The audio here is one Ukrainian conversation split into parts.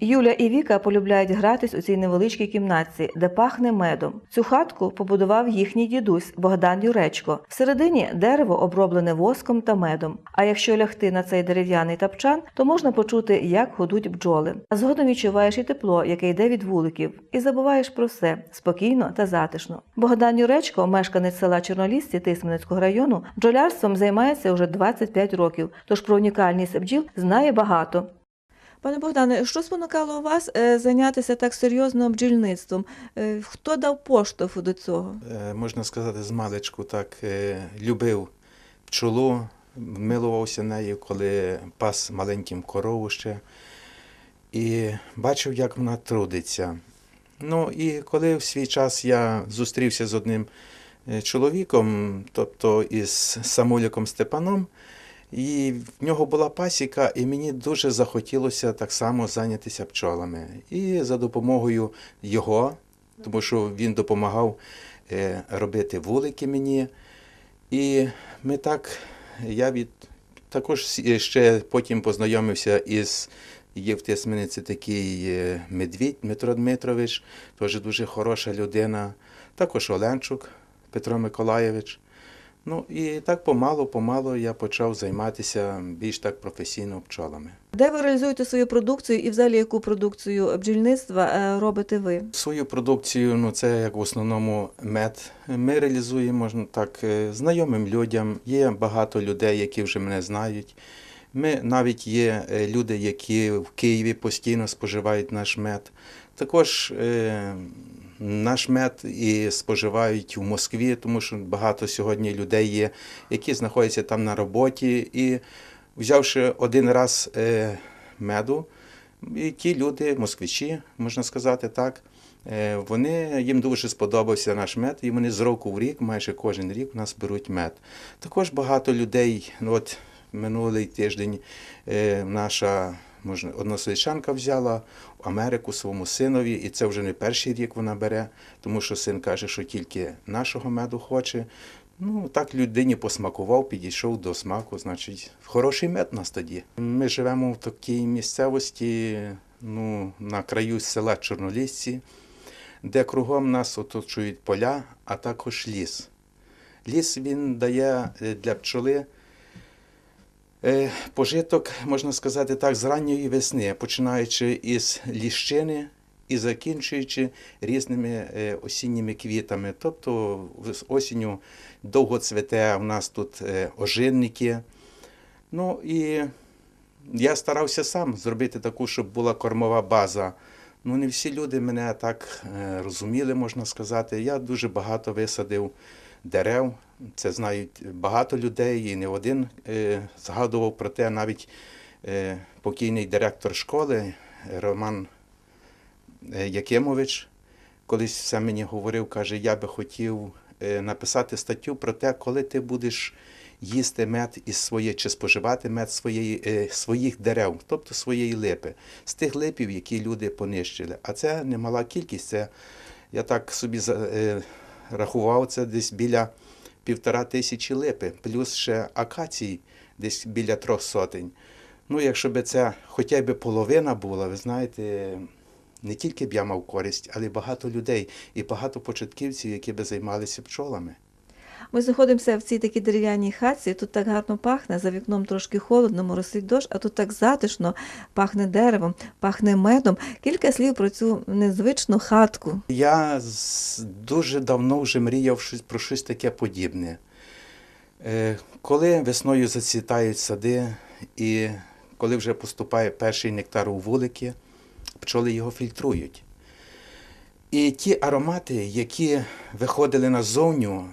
Юля і Віка полюбляють гратись у цій невеличкій кімнатці, де пахне медом. Цю хатку побудував їхній дідусь Богдан Юречко. Всередині дерево оброблене воском та медом. А якщо лягти на цей дерев'яний тапчан, то можна почути, як гудуть бджоли. А згодом відчуваєш і тепло, яке йде від вуликів, і забуваєш про все спокійно та затишно. Богдан Юречко, мешканець села Чорнолісці Тисменецького району, бджолярством займається уже 25 років, тож про унікальність бджіл знає багато. Пане Богдане, що спонукало вас е, зайнятися так серйозно бджільництвом? Е, Хто дав поштовх до цього? Е, Можна сказати, з маличку так любив пчолу, милувався нею, коли пас маленьким корову ще. І бачив, як вона трудиться. Ну і коли в свій час я зустрівся з одним чоловіком, тобто із Самуліком Степаном, і в нього була пасіка, і мені дуже захотілося так само зайнятися пчолами. І за допомогою його, тому що він допомагав е, робити вулики мені. І ми так, я від також ще потім познайомився із є в Тисмениці такий е, Медвідь Дмитро Дмитрович, теж дуже хороша людина. Також Оленчук Петро Миколаєвич. Ну і так помалу, помалу я почав займатися більш так професійно пчолами. Де ви реалізуєте свою продукцію і взагалі яку продукцію бджільництва е, робите ви? Свою продукцію, ну це як в основному мед. Ми реалізуємо можна так е, знайомим людям. Є багато людей, які вже мене знають. Ми навіть є е, люди, які в Києві постійно споживають наш мед. Також наш мед і споживають в Москві, тому що багато сьогодні людей є, які знаходяться там на роботі. І взявши один раз е, меду, і ті люди, москвичі, можна сказати так, е, вони, їм дуже сподобався наш мед, і вони з року в рік, майже кожен рік у нас беруть мед. Також багато людей, ну от минулий тиждень е, наша можна, односельчанка взяла в Америку своєму синові, і це вже не перший рік вона бере, тому що син каже, що тільки нашого меду хоче. Ну, так людині посмакував, підійшов до смаку, значить, хороший мед нас тоді. Ми живемо в такій місцевості, ну, на краю села Чорнолісці, де кругом нас оточують поля, а також ліс. Ліс він дає е, для пчоли пожиток, можна сказати так, з ранньої весни, починаючи із ліщини і закінчуючи різними е, осінніми квітами. Тобто осінню довго цвете у нас тут е, ожинники. Ну і я старався сам зробити таку, щоб була кормова база. Ну, не всі люди мене так е, розуміли, можна сказати. Я дуже багато висадив дерев. Це знають багато людей, і не один е, згадував про те, навіть е, покійний директор школи Роман е, Якимович колись все мені говорив, каже, я би хотів написати статтю про те, коли ти будеш їсти мед із своєї, чи споживати мед своєї, своїх дерев, тобто своєї липи, з тих липів, які люди понищили. А це немала кількість. Це я так собі рахував, це десь біля півтора тисячі липи, плюс ще акації десь біля трьох сотень. Ну, якщо б це хоча б половина була, ви знаєте, не тільки б я мав користь, але й багато людей і багато початківців, які би займалися пчолами. Ми знаходимося в цій такій дерев'яній хатці. Тут так гарно пахне, за вікном трошки холодно, моросить дощ, а тут так затишно пахне деревом, пахне медом. Кілька слів про цю незвичну хатку. Я дуже давно вже мріяв про щось таке подібне. Е, Коли весною зацвітають сади, і коли вже поступає перший нектар у вулики, пчоли його фільтрують. І ті аромати, які виходили назовню,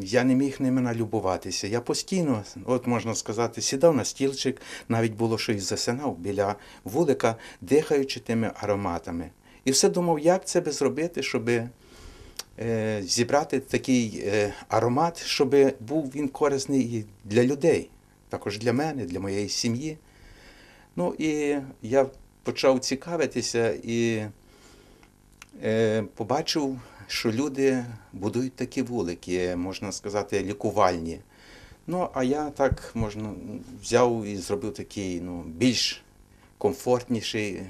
я не міг ними налюбуватися. Я постійно, от можна сказати, сідав на стільчик, навіть було щось засинав біля вулика, дихаючи тими ароматами. І все думав, як це би зробити, щоб е, зібрати такий е, аромат, щоб був він корисний і для людей, також для мене, для моєї сім'ї. Ну і я почав цікавитися і е, побачив, що люди будують такі вулики, можна сказати, лікувальні. Ну, а я так можна взяв і зробив такий ну, більш комфортніший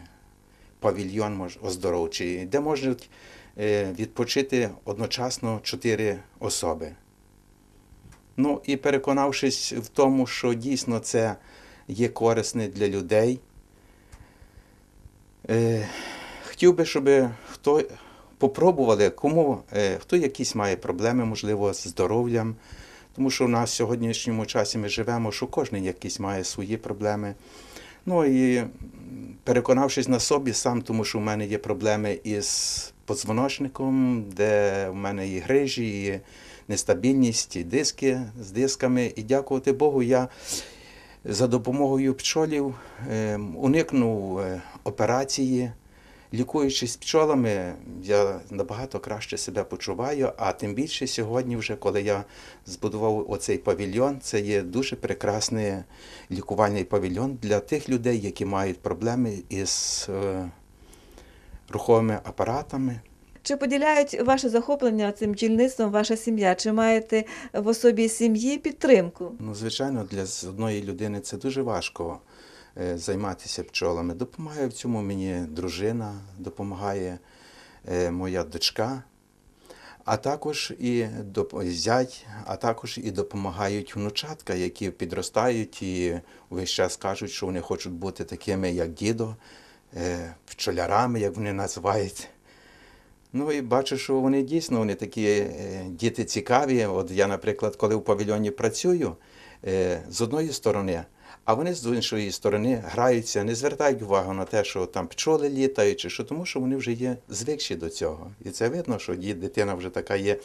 павільйон мож- оздоровчий, де можуть е, відпочити одночасно чотири особи. Ну і переконавшись в тому, що дійсно це є корисне для людей, е, хотів би, щоб хто попробували, кому е, хто якісь має проблеми, можливо, з здоров'ям. Тому що в нас в сьогоднішньому часі ми живемо, що кожен якийсь має свої проблеми. Ну і переконавшись на собі сам, тому що в мене є проблеми із подзвоночником, де в мене і грижі, і нестабільність, і диски з дисками. І дякувати Богу, я за допомогою пчолів е, уникнув е, операції. Лікуючись пчолами, я набагато краще себе почуваю, а тим більше сьогодні, вже коли я збудував оцей павільйон, це є дуже прекрасний лікувальний павільйон для тих людей, які мають проблеми із е, рухомими апаратами. Чи поділяють ваше захоплення цим бджільництвом ваша сім'я? Чи маєте в особі сім'ї підтримку? Ну, звичайно, для одної людини це дуже важко займатися пчолами. Допомагає в цьому мені дружина, допомагає е, моя дочка, а також і зять, а також і допомагають внучатка, які підростають і весь час кажуть, що вони хочуть бути такими, як дідо, е, пчолярами, як вони називають. Ну і бачу, що вони дійсно вони такі е, діти цікаві. От я, наприклад, коли в павільйоні працюю е, з одної сторони, а вони з іншої сторони граються, не звертають увагу на те, що там пчоли літають, чи що, тому що вони вже є звикші до цього. І це видно, що дитина вже така є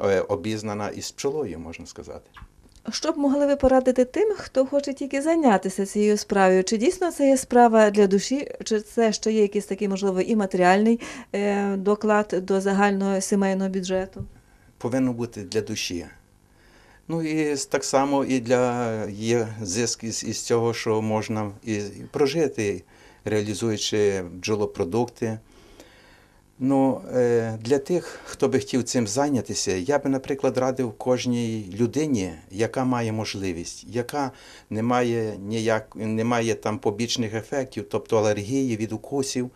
е, обізнана із пчолою, можна сказати. Що б могли ви порадити тим, хто хоче тільки зайнятися цією справою? Чи дійсно це є справа для душі, чи це ще є якийсь такий, можливо, і матеріальний е, доклад до загального сімейного бюджету? повинно бути для душі. Ну і так само і для є зиск із, із цього, що можна і прожити, реалізуючи бджолопродукти. Ну, е, для тих, хто би хотів цим зайнятися, я би, наприклад, радив кожній людині, яка має можливість, яка не має ніяк, не має там побічних ефектів, тобто алергії від укусів,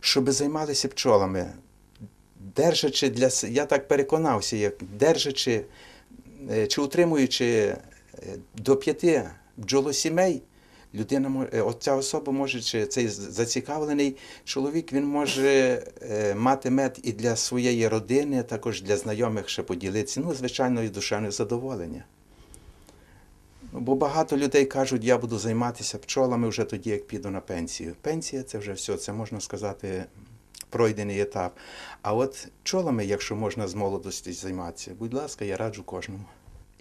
щоб займалися пчолами держачи для я так переконався, як держачи чи утримуючи е, до п'яти бджолосімей, людина мо- е, особа може, чи цей зацікавлений чоловік, він може е, мати мед і для своєї родини, також для знайомих ще поділитися. Ну, звичайно, і душевне задоволення. Ну, Бо багато людей кажуть, я буду займатися пчолами вже тоді, як піду на пенсію. Пенсія це вже все, це можна сказати пройдений етап. А от пчолами, якщо можна з молодості займатися, будь ласка, я раджу кожному.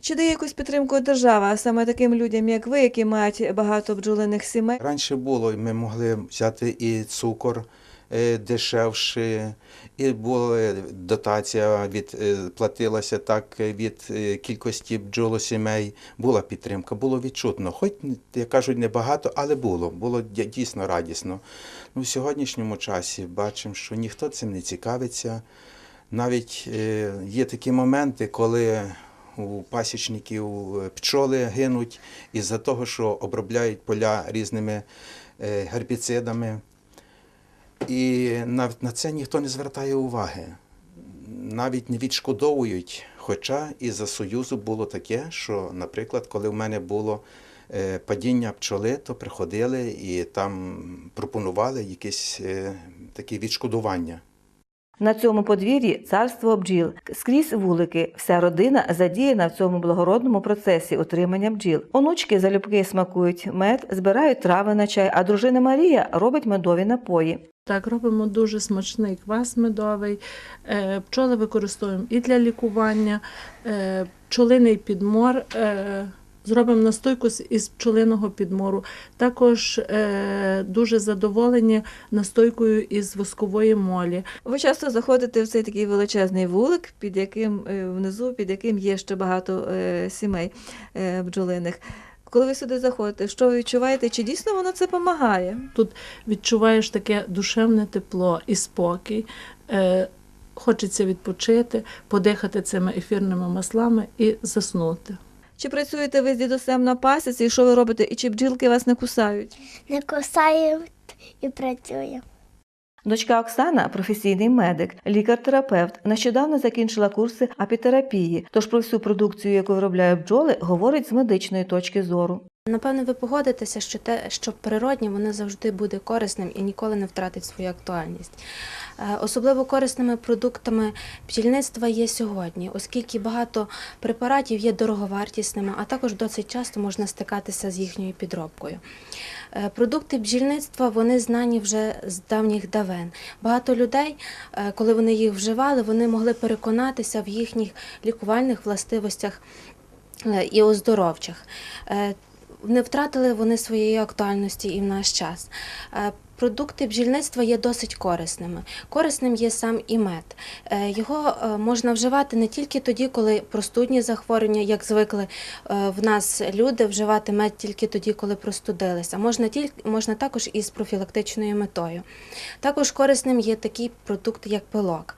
Чи дає якусь підтримку держава, саме таким людям, як ви, які мають багато бджолиних сімей? Раніше було, ми могли взяти і цукор е, дешевше, і була дотація від е, платилася так е, від е, кількості бджолосімей. Була підтримка, було відчутно. Хоч як кажуть, не багато, але було. Було дійсно радісно. Ну, в сьогоднішньому часі бачимо, що ніхто цим не цікавиться. Навіть е, є такі моменти, коли у пасічників е, пчоли гинуть із-за того, що обробляють поля різними е, гербіцидами. І на, це ніхто не звертає уваги. Навіть не відшкодовують. Хоча із-за Союзу було таке, що, наприклад, коли в мене було падіння пчоли, то приходили і там пропонували якісь е, такі відшкодування. На цьому подвір'ї царство бджіл. Скрізь вулики. Вся родина задіяна в цьому благородному процесі утримання бджіл. Онучки залюбки смакують мед, збирають трави на чай, а дружина Марія робить медові напої. Так, робимо дуже смачний квас медовий. Е, Пчоли використовуємо і для лікування, е, пчолиний підмор. Зробимо настойку із пчолиного підмору. Також е, дуже задоволені настойкою із воскової молі. Ви часто заходите в цей такий величезний вулик, під яким е, внизу, під яким є ще багато е, сімей е, бджолиних. Коли ви сюди заходите, що ви відчуваєте? Чи дійсно воно це допомагає? Тут Відчуваєш таке душевне тепло і спокій. Е, Хочеться відпочити, подихати цими ефірними маслами і заснути. Чи працюєте ви з дідусем на пасіці, і що ви робите? І чи бджілки вас не кусають? Не кусають і працює. Дочка Оксана професійний медик, лікар-терапевт, нещодавно закінчила курси апітерапії, тож про всю продукцію, яку виробляють бджоли, говорить з медичної точки зору. Напевно, ви погодитеся, що те, що природнє, воно завжди буде корисним і ніколи не втратить свою актуальність. Е, Особливо корисними продуктами бджільництва є сьогодні, оскільки багато препаратів є дороговартісними, а також досить часто можна стикатися з їхньою підробкою. Е, Продукти бджільництва вони знані вже з давніх давен. Багато людей, е, коли вони їх вживали, вони могли переконатися в їхніх лікувальних властивостях і оздоровчих. Е, Не втратили вони своєї актуальності і в наш час. Продукти бджільництва є досить корисними. Корисним є сам і мед. Е, Його е, можна вживати не тільки тоді, коли простудні захворювання, як звикли е, в нас люди вживати мед тільки тоді, коли простудилися. Можна тільки можна також і з профілактичною метою. Також корисним є такий продукт, як пилок.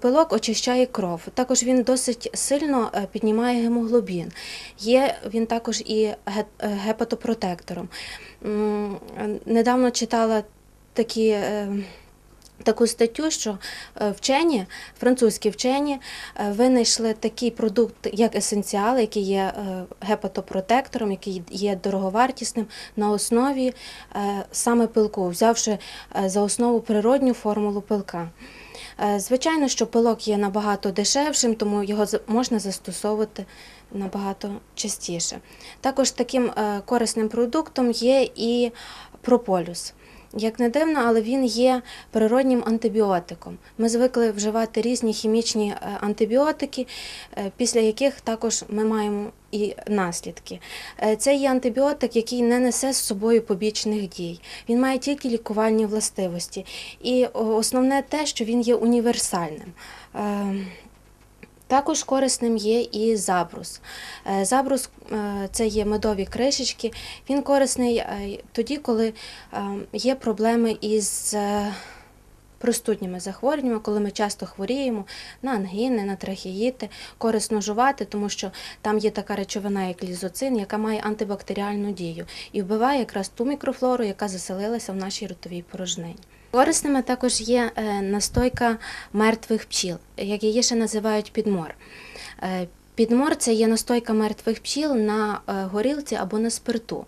Пилок очищає кров. Також він досить сильно піднімає гемоглобін. Є він також і гепатопротектором. Недавно читала такі. е, Таку статтю, що е, вчені, французькі вчені е, винайшли такий продукт, як есенціал, який є гепатопротектором, який є дороговартісним на основі саме пилку, взявши за основу природню формулу пилка. Е, Звичайно, що пилок є набагато дешевшим, тому його можна застосовувати набагато частіше. Також таким е, корисним продуктом є і прополюс. Як не дивно, але він є природнім антибіотиком. Ми звикли вживати різні хімічні е, антибіотики, е, після яких також ми маємо і наслідки. Е, Це є антибіотик, який не несе з собою побічних дій. Він має тільки лікувальні властивості. І основне те, що він є універсальним. Також корисним є і забрус. Е, Забрус е, це є медові кришечки. Він корисний е, тоді, коли є проблеми із простудніми захворюваннями, коли ми часто хворіємо на ангіни, на трахеїти. Корисно жувати, тому що там є така речовина, як лізоцин, яка має антибактеріальну дію і вбиває якраз ту мікрофлору, яка заселилася в нашій ротовій порожнині. Корисними також є е, настойка мертвих пчіл, як її ще називають підмор. Е, Підмор це є настойка мертвих пчіл на е, горілці або на спирту.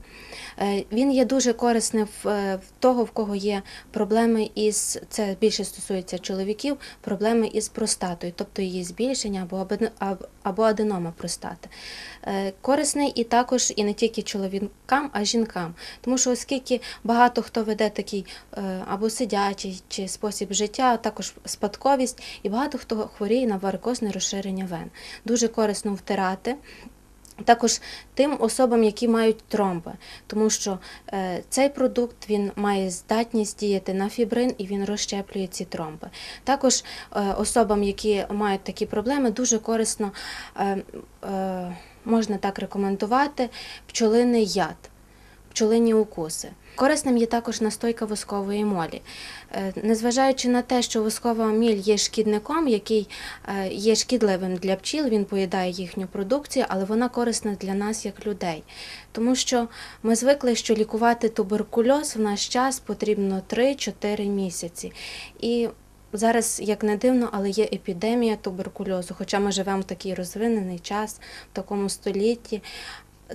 Е, Він є дуже корисний в, е, того, в кого є проблеми із це більше стосується чоловіків, проблеми із простатою, тобто її збільшення або або аденома простати. Е, Корисний і також і не тільки чоловікам, а жінкам. Тому що оскільки багато хто веде такий або сидячий чи спосіб життя, а також спадковість, і багато хто хворіє на варикозне розширення вен. Дуже корисно втирати. Також тим особам, які мають тромби, тому що е, цей продукт він має здатність діяти на фібрин і він розщеплює ці тромби. Також е, особам, які мають такі проблеми, дуже корисно е, можна так рекомендувати пчолиний яд, пчолині укуси. Корисним є також настойка воскової молі. Е, Незважаючи на те, що воскова міль є шкідником, який е, є шкідливим для пчіл, він поїдає їхню продукцію, але вона корисна для нас як людей. Тому що ми звикли, що лікувати туберкульоз в наш час потрібно 3-4 місяці. І зараз, як не дивно, але є епідемія туберкульозу, хоча ми живемо в такий розвинений час, в такому столітті.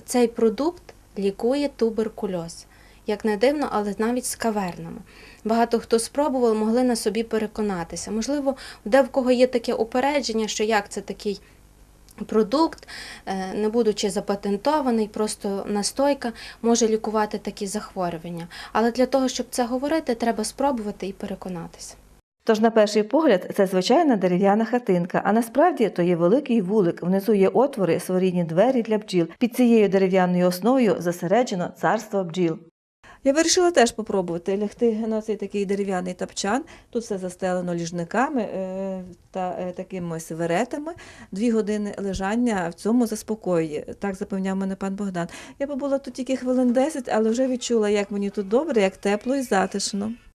Цей продукт лікує туберкульоз. Як не дивно, але навіть з кавернами. Багато хто спробував, могли на собі переконатися. Можливо, де в кого є таке упередження, що як це такий продукт, е, не будучи запатентований, просто настойка може лікувати такі захворювання. Але для того, щоб це говорити, треба спробувати і переконатися. Тож, на перший погляд, це звичайна дерев'яна хатинка, а насправді то є великий вулик. Внизу є отвори, своєрідні двері для бджіл. Під цією дерев'яною основою зосереджено царство бджіл. Я вирішила теж попробувати лягти на цей такий дерев'яний тапчан. Тут все застелено ліжниками е, та е, такими ось веретами. Дві години лежання в цьому заспокоює. Так запевняв мене пан Богдан. Я побула тут тільки хвилин 10, але вже відчула, як мені тут добре, як тепло і затишно.